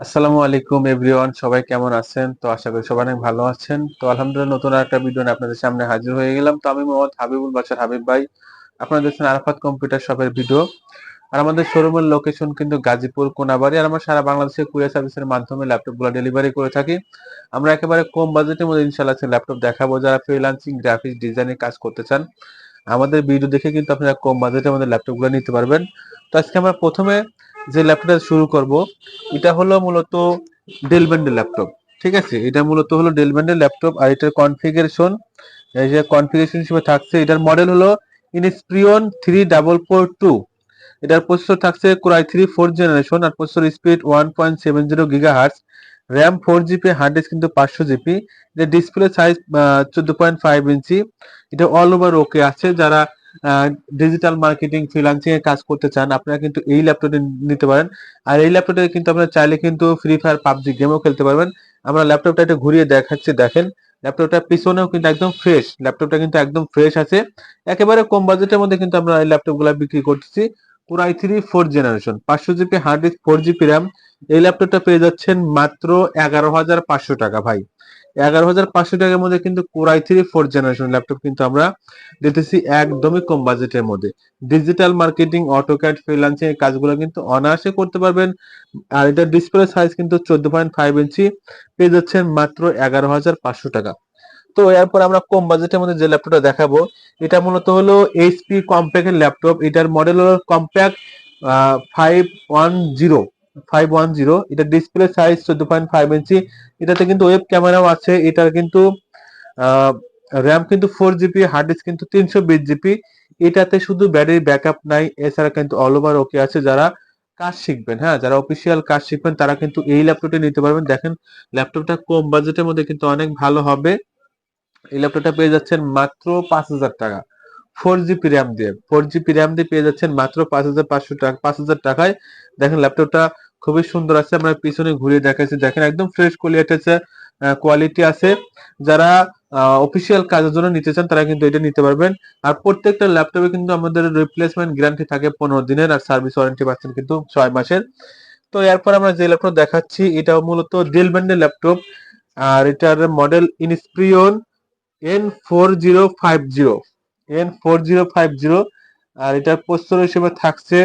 আসসালামু আলাইকুম এভরিওয়ান, সবাই কেমন আছেন? তো আশা করি সবাই অনেক ভালো আছেন। তো আলহামদুলিল্লাহ, নতুন একটা ভিডিও নিয়ে আপনাদের সামনে হাজির হয়ে গেলাম। তো আমি মোহাম্মদ হাবিবুল বাশার হাবিব ভাই, আপনারা দেখছেন আরাফাত কম্পিউটার শপের ভিডিও। আর আমাদের শোরুমের লোকেশন কিন্তু গাজীপুর, কোনাবাড়ি। আর আমরা সারা বাংলাদেশে কুরিয়ার সার্ভিসের মাধ্যমে ল্যাপটপগুলো ডেলিভারি করে থাকি। আমরা একেবারে কম বাজেটের মধ্যে ইনশাআল্লাহ ল্যাপটপ দেখাবো যারা ফ্রিল্যান্সিং গ্রাফিক্স ডিজাইনের কাজ করতে চান। আমাদের ভিডিও দেখে কিন্তু আপনারা কম বাজেটের মধ্যে ল্যাপটপগুলো নিতে পারবেন। তো আজকে আমরা প্রথমে যে ল্যাপটপটা শুরু করব, এটা হলো মূলত ডেল ব্যান্ডের ল্যাপটপ ঠিক আছে? এটা মূলত হলো ডেল ব্যান্ডের ল্যাপটপ আর এটার কনফিগারেশন এই যে কনফিগারেশন হিসেবে থাকছে, এটার মডেল হলো Inspiron three double four two এটার প্রসেসর থাকছে core i three four generation R processor speed one point seven zero gigahertz RAM four GB hard disk কিন্তু পাঁচশো জিবি এটা ডিসপ্লে সাইজ চোদ্দ পয়েন্ট ফাইভ ইঞ্চি এটা all over ওকে আছে। যারা digital marketing freelancing এর কাজ করতে চান, আপনারা কিন্তু এই ল্যাপটপটি নিতে পারেন। আর এই ল্যাপটপটা কিন্তু আপনারা চাইলে কিন্তু ফ্রি ফায়ার পাবজি গেমও খেলতে পারবেন। আমরা ল্যাপটপটা একটু ঘুরিয়ে দেখাচ্ছি, দেখেন। ল্যাপটপটা পিছনেও কিন্তু একদম ফ্রেশ ল্যাপটপটা কিন্তু একদম ফ্রেশ আছে। একেবারে কম বাজেটের মধ্যে কিন্তু আমরা এই ল্যাপটপগুলো বিক্রি করতেছি। Core i three four generation পাঁচশো GB hard disk four GB RAM এই ল্যাপটপটা পেয়ে যাচ্ছেন মাত্র এগারো হাজার পাঁচশো টাকা, ভাই। এগারো হাজার পাঁচশো টাকার মধ্যে কিন্তু core i three four generation laptop কিন্তু আমরা দিতেছি একদমই কম বাজেটের মধ্যে। ডিজিটাল মার্কেটিং, অটোক্যাড ফ্রিলান্সিং এর কাজগুলো কিন্তু অনায়াসে করতে পারবেন। আর এটা ডিসপ্লে সাইজ কিন্তু চোদ্দ পয়েন্ট ফাইভ ইঞ্চি, পেয়ে যাচ্ছেন মাত্র এগারো হাজার পাঁচশো টাকা। তো এরপর আমরা কম বাজেটের মধ্যে যে ল্যাপটপটা দেখাবো, এটা মূলত হলো এইচপি কম্প্যাক্ট ল্যাপটপ। এটার মডেল হলো compact five one zero. Five one zero এটা ডিসপ্লে সাইজ চোদ্দ পয়েন্ট ফাইভ ইঞ্চি এটাতে কিন্তু ওয়েব ক্যামেরাও আছে, এটার কিন্তু র্যাম কিন্তু ফোর জিবি হার্ড ডিস্ক কিন্তু তিনশো বিশ জিবি এটাতে শুধু ব্যাটারি ব্যাকআপ নাই, এছাড়া কিন্তু অল ওভার ওকে আছে, যারা কাজ শিখবেন হ্যাঁ যারা অফিসিয়াল কাজ শিখবেন, তারা কিন্তু এই ল্যাপটপটা নিতে পারবেন। দেখেন ল্যাপটপটা কম বাজেটের মধ্যে কিন্তু অনেক ভালো হবে। এই ল্যাপটপটা পেয়ে যাচ্ছেন মাত্র পাঁচ হাজার টাকা। ফোর জিবি র্যাম দিয়ে ফোর জিবি র্যাম দিয়ে পেয়ে যাচ্ছেন মাত্র পাঁচ হাজার পাঁচশো টাকা, পাঁচ হাজার টাকায়। দেখেন ল্যাপটপটা খুবই সুন্দর আছে, আমরা পিছনে ঘুরিয়ে দেখাচ্ছি। দেখেন একদম ফ্রেশ কোয়ালিটি আছে কোয়ালিটি আছে। যারা অফিসিয়াল কাজের জন্য নিতে চান, তারা কিন্তু এটা নিতে পারবেন। আর প্রত্যেকটা ল্যাপটপে কিন্তু আমাদের রিপ্লেসমেন্ট গ্যারান্টি থাকে পনেরো দিনের, আর সার্ভিস ওয়ারেন্টি পাচ্ছেন কিন্তু ছয় মাসের। তো এরপর আমরা যে ল্যাপটপ দেখাচ্ছি এটা মূলত ডেল ব্যান্ডের ল্যাপটপ আর এটার model Inspiron N four zero five zero N four zero five zero আর এটার প্রস্তর হিসেবে থাকছে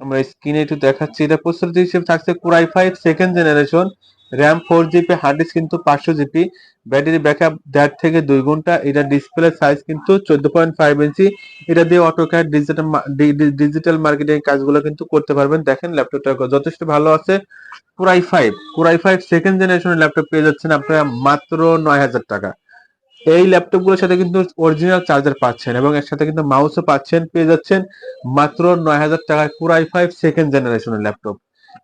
আমরা স্ক্রিনে একটু দেখাচ্ছি। এটা প্রস্তর হিসেবে থাকছে core i five second generation RAM four GB hard disk কিন্তু পাঁচশো জিবি ব্যাটারি ব্যাকআপ দেড় থেকে দুই ঘণ্টা। এটা ডিসপ্লে সাইজ কিন্তু চোদ্দ পয়েন্ট ফাইভ ইঞ্চি। এটা দিয়ে অটোক্যাড ডিজিটাল ডিজিটাল মার্কেটিং কাজগুলো কিন্তু করতে পারবেন। দেখেন ল্যাপটপটা যথেষ্ট ভালো আছে। Core i five core i five second জেনারেশনের ল্যাপটপ পেয়ে যাচ্ছেন আপনারা মাত্র নয় হাজার টাকা। এই ল্যাপটপগুলোর সাথে কিন্তু অরিজিনাল চার্জার পাচ্ছেন এবং এর সাথে কিন্তু মাউসও পাচ্ছেন, পেয়ে যাচ্ছেন মাত্র নয় হাজার টাকায় কুরাই ফাইভ সেকেন্ড জেনারেশনের ল্যাপটপ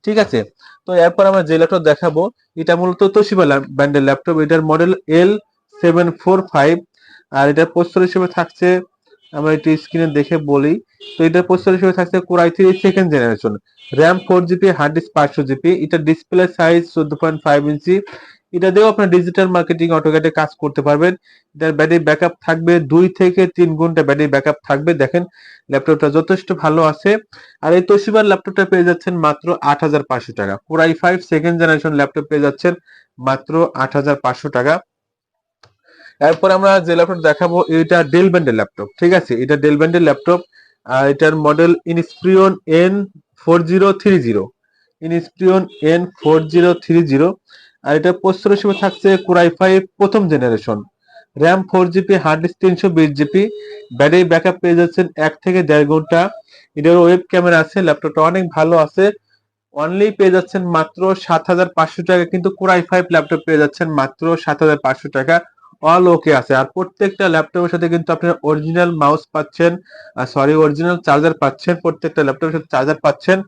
ঠিক আছে? তো এরপর আমরা যে ল্যাপটপ দেখাবো, এটা মূলত তোশিবা ব্র্যান্ডের ল্যাপটপ এটার model L seven four five আর এটার প্রস্তর হিসেবে থাকছে, আমরা এটি স্ক্রিনে দেখে বলি। তো এটার প্রস্তর হিসেবে থাকছে core i three second generation RAM four GB hard disk পাঁচশো জিবি এটা ডিসপ্লে সাইজ চোদ্দ পয়েন্ট ফাইভ ইঞ্চি এটা দিয়েও আপনার ডিজিটাল মার্কেটিং অটোক্যাটে কাজ করতে পারবেন। এটার ব্যাটারি ব্যাকআপ থাকবে দুই থেকে তিন ঘণ্টা ব্যাটারি ব্যাকআপ থাকবে। দেখেন ল্যাপটপটা যথেষ্ট ভালো আছে। আর এই তোশিবার ল্যাপটপটা পেয়ে যাচ্ছেন মাত্র আট হাজার পাঁচশো টাকা। Core i five second generation laptop পেয়ে যাচ্ছেন মাত্র আট হাজার পাঁচশো টাকা। এরপর আমরা যে ল্যাপটপ দেখাবো, এটা ডেল ব্যান্ডের ল্যাপটপ ঠিক আছে? এটা ডেল ব্যান্ডের ল্যাপটপ আর এটার model Inspiron N four zero three zero Inspiron N four zero three zero আর এটা প্রস্তর হিসেবে থাকছে কুরাই ফাইভ প্রথম generation RAM four GB hard disk তিনশো বিশ জিবি ব্যাটারি ব্যাকআপ পেয়ে যাচ্ছেন এক থেকে দেড় ঘণ্টা। এটার ওয়েব ক্যামেরা আছে ল্যাপটপটা অনেক ভালো আছে। অনলি পেয়ে যাচ্ছেন মাত্র সাত হাজার পাঁচশো টাকা, কিন্তু কোরাই ফাইভ ল্যাপটপ পেয়ে যাচ্ছেন মাত্র সাত হাজার পাঁচশো টাকা। অল ওকে আছে। আর প্রত্যেকটা ল্যাপটপের সাথে কিন্তু আপনার অরিজিনাল মাউস পাচ্ছেন সরি অরিজিনাল চার্জার পাচ্ছেন, প্রত্যেকটা ল্যাপটপের সাথে চার্জার পাচ্ছেন।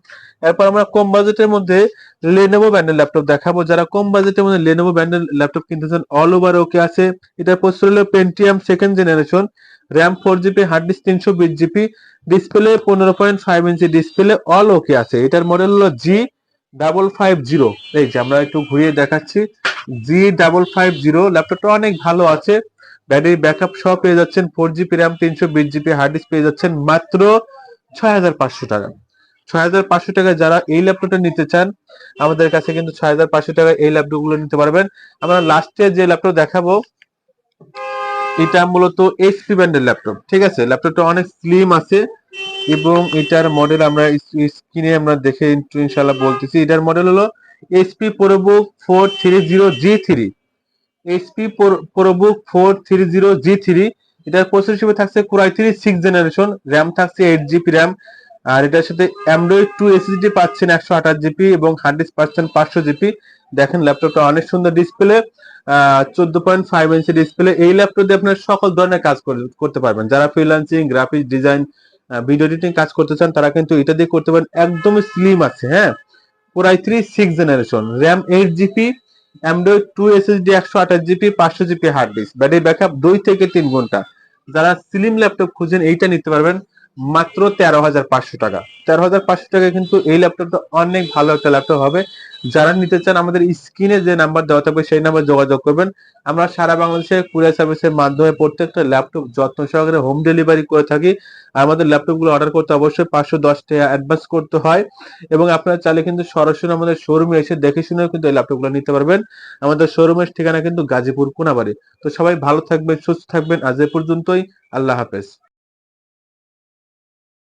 এরপর আমরা কম বাজেটের মধ্যে লেনোভো ব্র্যান্ডের ল্যাপটপ দেখাবো। যারা কম বাজেটের মধ্যে লেনোভো ব্র্যান্ডের ল্যাপটপ কিনতে চান অল ওভার ওকে আছে। এটা প্রস্তুত হলো Pentium second generation RAM four GB hard disk তিনশো বিশ জিবি ডিসপ্লে পনেরো point five inch display all okay আছে। এটার মডেল হলো জি ডাবল ফাইভ জিরো এই যে আমরা একটু ঘুরিয়ে দেখাচ্ছি। জি ডাবল ফাইভ জিরো ল্যাপটপটা অনেক ভালো আছে। ব্যাটারি ব্যাকআপ সহ পেয়ে যাচ্ছেন ফোর জিবি র্যাম তিনশো বিশ জিবি হার্ড ডিস্ক পেয়ে যাচ্ছেন মাত্র ছয় হাজার পাঁচশো টাকা। ছয় হাজার পাঁচশো টাকায় যারা এই ল্যাপটপটা নিতে চান, আমাদের কাছে কিন্তু ছয় হাজার পাঁচশো টাকায় এই ল্যাপটপগুলো নিতে পারবেন। আমরা লাস্টে যে ল্যাপটপ দেখাবো এটা মূলত এইচপি ব্র্যান্ডের ল্যাপটপ ঠিক আছে? ল্যাপটপটা অনেক স্লিম আছে এবং এটার মডেল আমরা স্ক্রিনে আমরা দেখে ইনশাল্লাহ বলতেছি। এটার মডেল হলো HP ProBook four three zero G three HP ProBook four three zero G three এটার প্রসেসর হিসেবে থাকছে core i three six generation RAM থাকছে এইট জিবি র্যাম আর এটার সাথে অ্যান্ড্রয়েড টু এসএসডি পাচ্ছেন একশো আঠাশ জিবি এবং হার্ড ডিস্ক পাচ্ছেন পাঁচশো জিবি দেখেন ল্যাপটপটা অনেক সুন্দর ডিসপ্লে চোদ্দ পয়েন্ট ফাইভ ইঞ্চি ডিসপ্লে এই ল্যাপটপ দিয়ে আপনার সকল ধরনের কাজ করে- করতে পারবেন। যারা freelancing graphics design video editing কাজ করতে চান, তারা কিন্তু এটা দিয়ে করতে পারেন। একদমই স্লিম আছে হ্যাঁ? পুরাই three six generation RAM eight GB Android two SSD একশো আঠাশ জিবি পাঁচশো GB hard disk battery backup দুই থেকে তিন ঘণ্টা। যারা স্লিম ল্যাপটপ খুঁজেন, এইটা নিতে পারবেন। মাত্র তেরো হাজার পাঁচশো টাকা। তেরো হাজার পাঁচশো টাকা কিন্তু এই ল্যাপটপটা অনেক ভালো একটা ল্যাপটপ হবে। যারা নিতে চান, আমাদের স্ক্রিনে যে নাম্বার দেওয়া থাকবে, সেই নাম্বার যোগাযোগ করবেন। আমরা সারা বাংলাদেশে কুরিয়ার সার্ভিসের মাধ্যমে প্রত্যেকটা ল্যাপটপ যত্ন সহকারে হোম ডেলিভারি করে থাকি। আমাদের ল্যাপটপগুলো অর্ডার করতে অবশ্যই পাঁচশো দশ টাকা অ্যাডভান্স করতে হয়। এবং আপনারা চাইলে কিন্তু সরাসরি আমাদের শোরুমে এসে দেখে শুনেও কিন্তু এই ল্যাপটপগুলো নিতে পারবেন। আমাদের শোরুমের ঠিকানা কিন্তু গাজীপুর, কোনাবাড়ি। তো সবাই ভালো থাকবেন, সুস্থ থাকবেন। আজ এ পর্যন্তই। আল্লাহ হাফেজ।